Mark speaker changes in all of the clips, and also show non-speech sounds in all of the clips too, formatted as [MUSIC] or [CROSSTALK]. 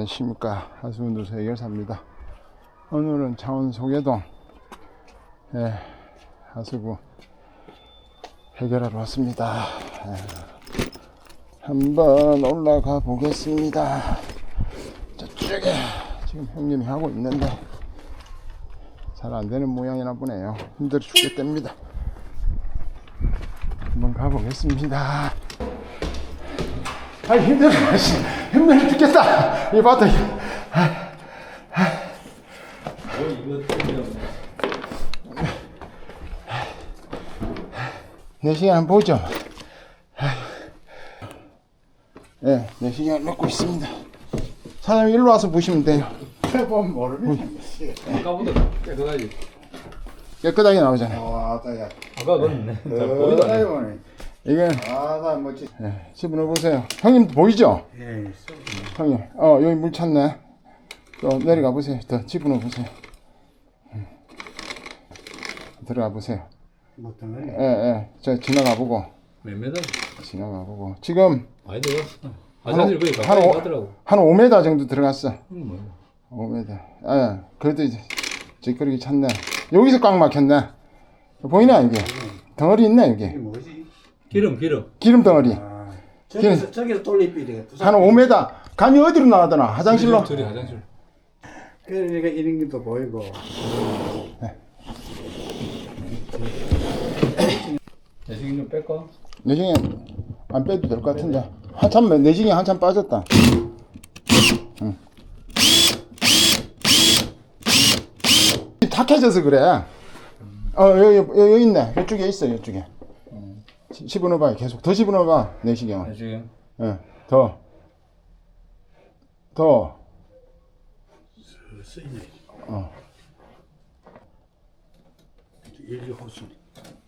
Speaker 1: 안녕하십니까. 하수분도소 해결사입니다. 오늘은 창원 소계동 예, 하수구 해결하러 왔습니다. 예, 한번 올라가 보겠습니다. 저쪽에 지금 형님이 하고 있는데 잘 안되는 모양이나 보네요. 힘들어 죽겠답니다. 한번 가보겠습니다 아 힘들어 씨. 힘들어 죽겠다 이 바닥 내 시간 한번 보죠 예, 내 시간 넣고 있습니다 사장님 일로 와서 보시면 돼요
Speaker 2: 해보면 모르겠네.
Speaker 3: 아까보다 깨끗하지.
Speaker 1: 깨끗하게 나오잖아요
Speaker 2: 와, 다야.
Speaker 3: 아까 그건 잘 보이도 않네.
Speaker 2: 보
Speaker 1: 이게
Speaker 2: 아, 나 멋지.
Speaker 1: 예, 집어넣어 보세요 형님 보이죠?
Speaker 2: 예,
Speaker 1: 형님 어 여기 물 찼네 또 내려가 보세요 더 집어넣어 보세요 음. 들어가 보세요
Speaker 2: 못한 거네.
Speaker 1: 예 예 저 지나가 보고
Speaker 3: 몇 메다?
Speaker 1: 지나가 보고 지금
Speaker 3: 많이 들어갔어. 화장실 거기
Speaker 1: 한
Speaker 3: 가까이
Speaker 1: 오-
Speaker 3: 가더라고.
Speaker 1: 한 5m 정도 들어갔어
Speaker 3: 음, 뭐.
Speaker 1: 5m 예 그래도 이제 찌끄러기 찼네 여기서 꽉 막혔네 보이나 이게 덩어리 있네
Speaker 2: 이게
Speaker 1: 여기
Speaker 2: 뭐지?
Speaker 3: 기름 기름.
Speaker 1: 기름 덩어리
Speaker 2: 아, 저기서, 저기서 돌리비 되겠다.
Speaker 1: 한 5m 감이 어디로 나가더나 화장실로
Speaker 3: 둘이 화장실.
Speaker 2: 그러니까 이런 것도 보이고.
Speaker 3: 내시경 좀 뺄까?
Speaker 1: 내중에 안 빼도 될 것 같은데 한참 내중에 한참 빠졌다 응. 탁해져서 그래 어 여기 여기, 있네 이쪽에 있어 이쪽에 지- 집어넣어봐 계속 더 집어넣어봐 내시경
Speaker 3: 내시경.
Speaker 1: 예, 더, 더,
Speaker 2: 쓰이네.
Speaker 1: 어.
Speaker 2: 일리 호수.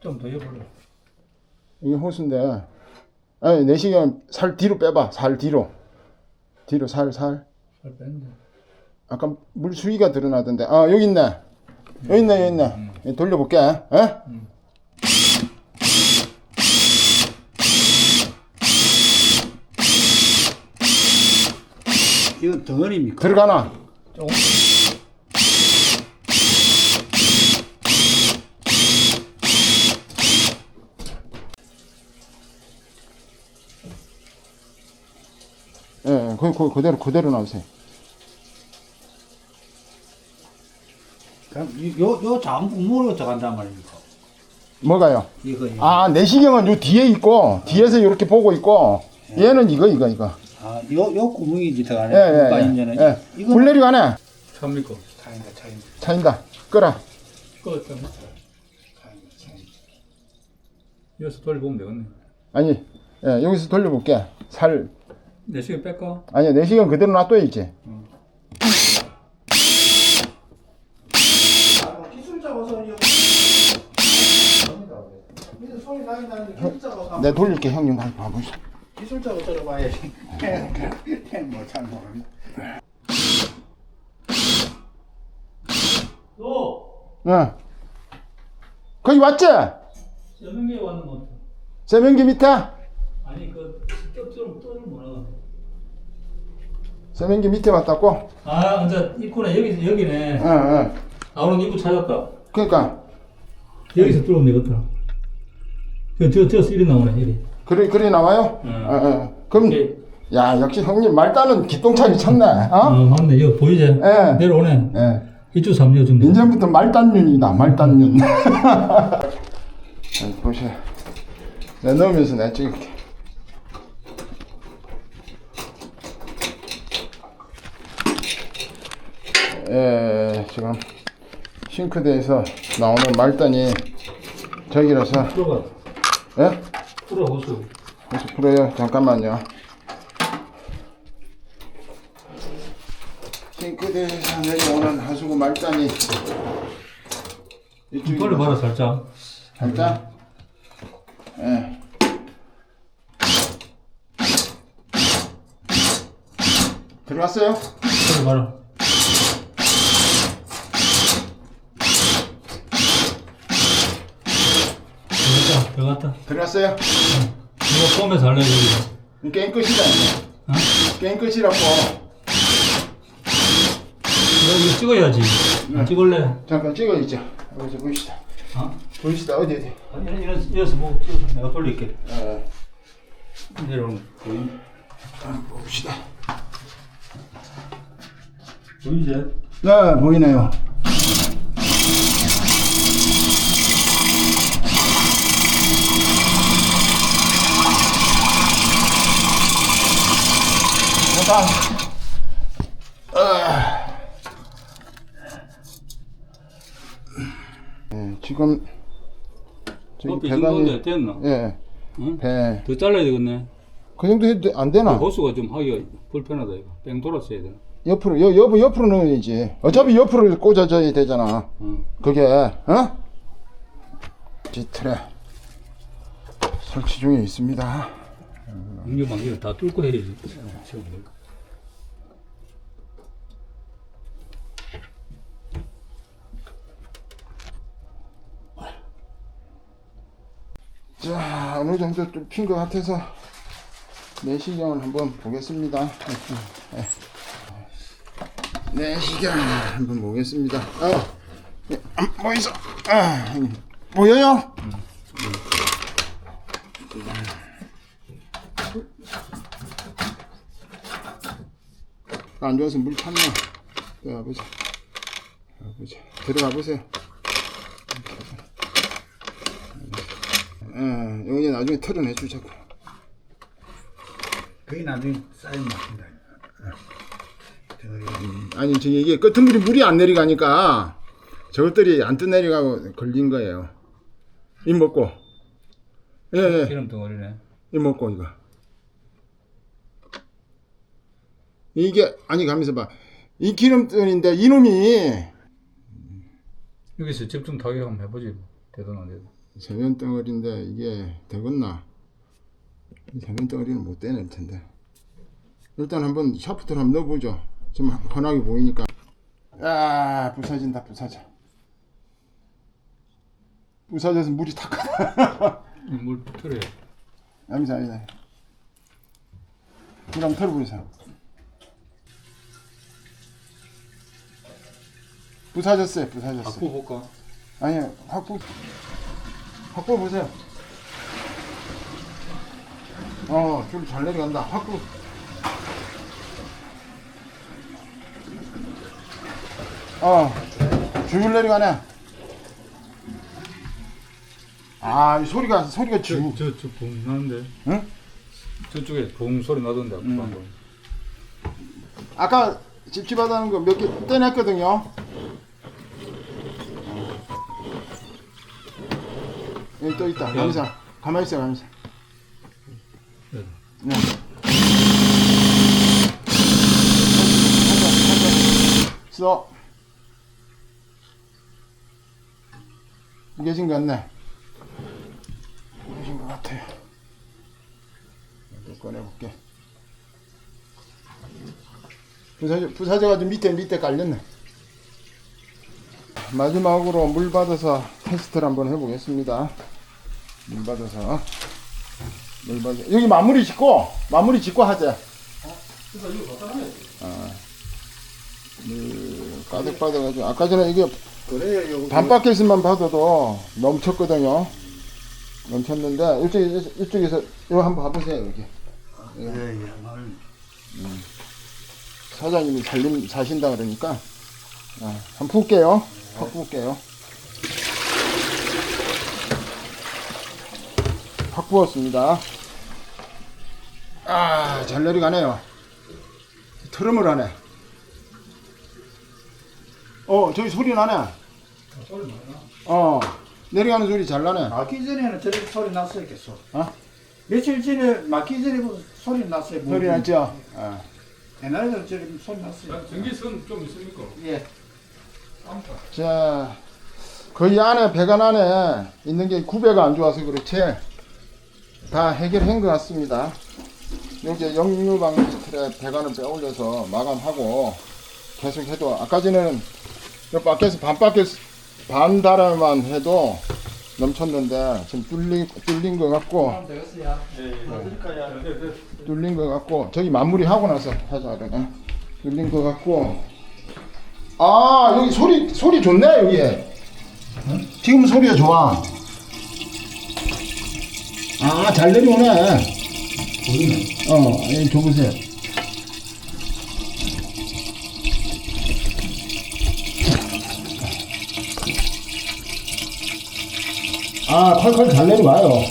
Speaker 3: 좀더 해볼래.
Speaker 1: 이게 호수인데, 아니, 내시경 살 뒤로 빼봐, 살 뒤로. 뒤로 살, 살.
Speaker 3: 살 뺀다.
Speaker 1: 아까 물 수위가 드러나던데, 아, 여기 있네. 여기 있네, 여기 있네. 예, 돌려볼게, 예?
Speaker 2: 이건 덩어리입니까?
Speaker 1: 들어가나?
Speaker 3: 조금.
Speaker 1: 예, 예, 그, 그, 그대로, 그대로 나오세요.
Speaker 2: 그럼 이- 요, 요 작은 국물로 들어간단 말입니까?
Speaker 1: 뭐가요?
Speaker 2: 이거, 이거.
Speaker 1: 아, 내시경은 요 뒤에 있고, 뒤에서 이렇게 보고 있고, 얘는 이거, 이거, 이거.
Speaker 2: 아, 요, 요 구멍이 이제 들어가네.
Speaker 1: 예, 예,
Speaker 2: 국가
Speaker 1: 예.
Speaker 2: 인전에.
Speaker 1: 예.
Speaker 2: 이거
Speaker 1: 불 내려가네.
Speaker 3: 차입니까?
Speaker 2: 차인다, 차인다.
Speaker 1: 차인다. 끄라.
Speaker 3: 그거 좀. 여기서 돌려보면 되겠네.
Speaker 1: 아니, 예, 여기서 돌려볼게. 살,
Speaker 3: 내시경 뺄까?
Speaker 1: 아니야, 내시경 그대로 놔둬야지.
Speaker 2: 아, 기술자 와서 이거. 이거 소리 나긴 나는데 기술자가 와서
Speaker 1: 내가 돌릴게, 형님. 가서 봐보시오.
Speaker 2: 기술자가 들어봐야지. 뭐잘 모르네.
Speaker 3: 또
Speaker 1: 응. 거기 왔지?
Speaker 3: 세명계 왔는 것 같아.
Speaker 1: 세면기 밑에?
Speaker 3: 아니 그 떠좀 떠를 뭐라.
Speaker 1: 세면기 밑에 왔다고?
Speaker 3: 아, 이제 입구네 여기 여기네.
Speaker 1: 응, 응.
Speaker 3: 나오는 입구 찾았다.
Speaker 1: 그니까,
Speaker 3: 여기서 들어오면 되겠다. 저, 저, 저, 이리 나오네, 이리.
Speaker 1: 그리, 그리 나와요?
Speaker 3: 응.
Speaker 1: 어, 어. 그럼,
Speaker 3: 오케이.
Speaker 1: 야, 역시 형님 말단은 기똥차게 쳤네,
Speaker 3: 어,
Speaker 1: 어?
Speaker 3: 맞네. 여기 보이지?
Speaker 1: 예.
Speaker 3: 내려오네.
Speaker 1: 예.
Speaker 3: 이쪽 삼려 좀.
Speaker 1: 이제부터 말단윤이다, 말단윤. [LAUGHS] 자, 보세요. 내가 넣으면서 내가 찍을게. 예, 지금 싱크대에서 나오는 말단이 저기라서. 예?
Speaker 3: 풀어, 호수.
Speaker 1: 다시 풀어요. 잠깐만요. 싱크대에서 내려오는 하수구 말단이 이쪽에
Speaker 3: 돌려봐라, 살짝.
Speaker 1: 살짝. 예. 들어갔어요?
Speaker 3: 돌려봐라. 들어갔다.
Speaker 1: 들어갔어요?
Speaker 3: 이거 할래, 여기.
Speaker 1: 게임 끝이다.
Speaker 3: 어?
Speaker 1: 게임 끝이라고.
Speaker 3: 이거 찍어야지. 안 찍을래?
Speaker 1: 잠깐 찍어 있자. 어디 보시다.
Speaker 3: 어?
Speaker 1: 보시다 어디 어디.
Speaker 3: 아니, 이래서, 이래서 뭐, 찍어서 내가 돌릴게.
Speaker 1: 어,
Speaker 3: 내려오는 거 보이?
Speaker 1: 봅시다.
Speaker 3: 보이지?
Speaker 1: 네 보이네요. 일단 네, 지금 저기
Speaker 3: 높이 이 정도인데 됐나?
Speaker 1: 예,
Speaker 3: 응?
Speaker 1: 배.
Speaker 3: 더 잘라야 되겠네.
Speaker 1: 그 정도 해도 안 되나?
Speaker 3: 호수가 좀 하기가 불편하다, 이거. 뺑 돌았어야 되나?
Speaker 1: 옆으로, 여, 옆, 옆으로 넣어야지. 어차피 옆으로 꽂아줘야 되잖아.
Speaker 3: 응.
Speaker 1: 그게, 어? 디틀에 설치 중에 있습니다.
Speaker 3: 응용 방기를 다 뚫고 해야지. 뭐.
Speaker 1: 자, 어느 정도 좀 핀 것 같아서 내시경을 한번 보겠습니다. 네. 내시경 한번 보겠습니다. 어, 네, 안 보이소? 아, 보여요? 안 좋아서 물 찼네. 들어가 보자. 들어가 보자. 들어가 보세요. 어, 영훈이 나중에 털어내 주자고.
Speaker 2: 그게 나중에 쌓이면 막힌다.
Speaker 1: 아니 저 이게 끄트물이 물이 안 내려가니까 저것들이 안 떠 내려가고 걸린 거예요. 이 먹고. 예, 예.
Speaker 3: 기름 덩어리네.
Speaker 1: 이 먹고 이거. 이게 아니 가면서 봐. 이 기름끈인데 이놈이
Speaker 3: 여기서 집중 타격 한번 해보지. 뭐. 되든 안 되든.
Speaker 1: 세면 덩어리인데 이게 되겠나? 이 세면 덩어리는 못 떼낼 텐데. 일단 한번 샤프트를 한번 넣어보죠. 좀 환하게 보이니까. 아, 부서진다, 부서져. 부서져서 물이 탁 가다.
Speaker 3: 물 틀어야
Speaker 1: 아니다, 아니다. 물 한번 털어보세요. 부서졌어요, 부서졌어요.
Speaker 3: 바꾸 볼까?
Speaker 1: 아니 확보 확보 보세요. 어, 줄잘 내려간다. 확보. 어, 줄 내려가네. 아, 이 소리가 소리가 주.
Speaker 3: 저저붕 나는데.
Speaker 1: 응?
Speaker 3: 저쪽에 붕 소리 나던데 방금.
Speaker 1: 아까 찝찝하다는 거 몇 개 떼냈거든요. 여기 또 있다. 가만있어. 가만히 있어, 가만히 있어.
Speaker 3: 네.
Speaker 1: 네. 써. 무게진 것 같네. 무게진 것 같아요. 또 꺼내볼게. 부사져, 부사져가지고 밑에, 밑에 깔렸네. 마지막으로 물 받아서 테스트를 한번 해보겠습니다. 물 받아서. 물 받아. 여기 마무리 짓고, 마무리 짓고 하자. 물 가득 받아가지고, 아까 전에 이게
Speaker 2: 그래야
Speaker 1: 반바퀴만 받아도 넘쳤거든요. 넘쳤는데, 이쪽에서, 이쪽에서, 이거 한번 봐보세요, 여기.
Speaker 2: 예, 예. 말
Speaker 1: 사장님이 살림, 사신다 그러니까, 어, 한번 부을게요. 확 부을게요. 확 부었습니다. 아, 잘 내려가네요. 트름을 하네. 어, 저기 소리 나네.
Speaker 3: 소리 많이 나.
Speaker 1: 어, 내려가는 소리 잘 나네.
Speaker 2: 막기 전에는 저렇게 소리 났어요, 계속.
Speaker 1: 어?
Speaker 2: 며칠 전에 막기 전에 그 소리 났어요. 뭐
Speaker 1: 소리 났죠? 어.
Speaker 2: 옛날에도 저렇게 소리 났어요.
Speaker 3: 전기선 좀 있습니까?
Speaker 2: 예.
Speaker 1: 자, 거의 안에 배관 안에 있는 게 구배가 안 좋아서 그렇지 다 해결한 것 같습니다. 여기 역류방 틀에 배관을 빼올려서 마감하고 계속 해도 아까 전에는 요 밖에서 반 밖에 반 달아만 해도 넘쳤는데 지금 뚫린 뚫린 것 같고? 뚫린 것 같고 저기 마무리 하고 나서 하자 그러네 뚫린 것 같고 아 여기 소리 소리 좋네 여기. 지금 소리가 좋아. 아 잘 내려오네. 어, 이 줘보세요. 아, 콸콸 잘 내려와요.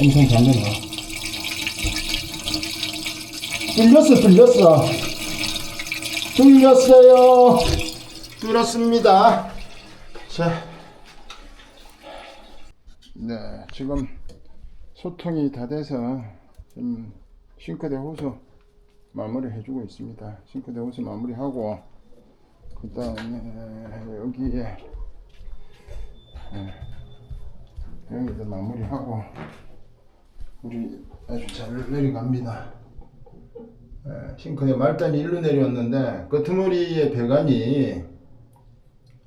Speaker 1: 엄청 잘 내려와. 뚫렸어, 뚫렸어. 뚫렸어요. 뚫었습니다. 자. 네, 지금 소통이 다 돼서 지금 싱크대 호수 마무리 해주고 있습니다. 싱크대 호수 마무리하고 그 다음에 여기에 예, 여기도 마무리하고 우리 아주 잘 내려갑니다. 예, 싱크대 말단이 일로 내려왔는데 끄트머리의 배관이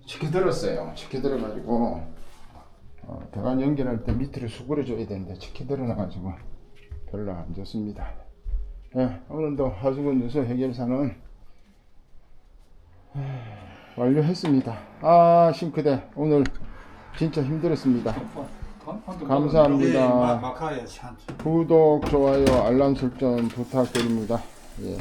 Speaker 1: 치켜 들었어요. 치켜 들어가지고 어, 배관 연결할 때 밑으로 수그려 줘야 되는데 치켜들어나가지고 별로 안 좋습니다. 예, 오늘도 하수구 누수 해결사는 에, 완료했습니다. 아 싱크대 오늘 진짜 힘들었습니다. 감사합니다.
Speaker 2: 참.
Speaker 1: 구독, 좋아요, 알람 설정 부탁드립니다. 예.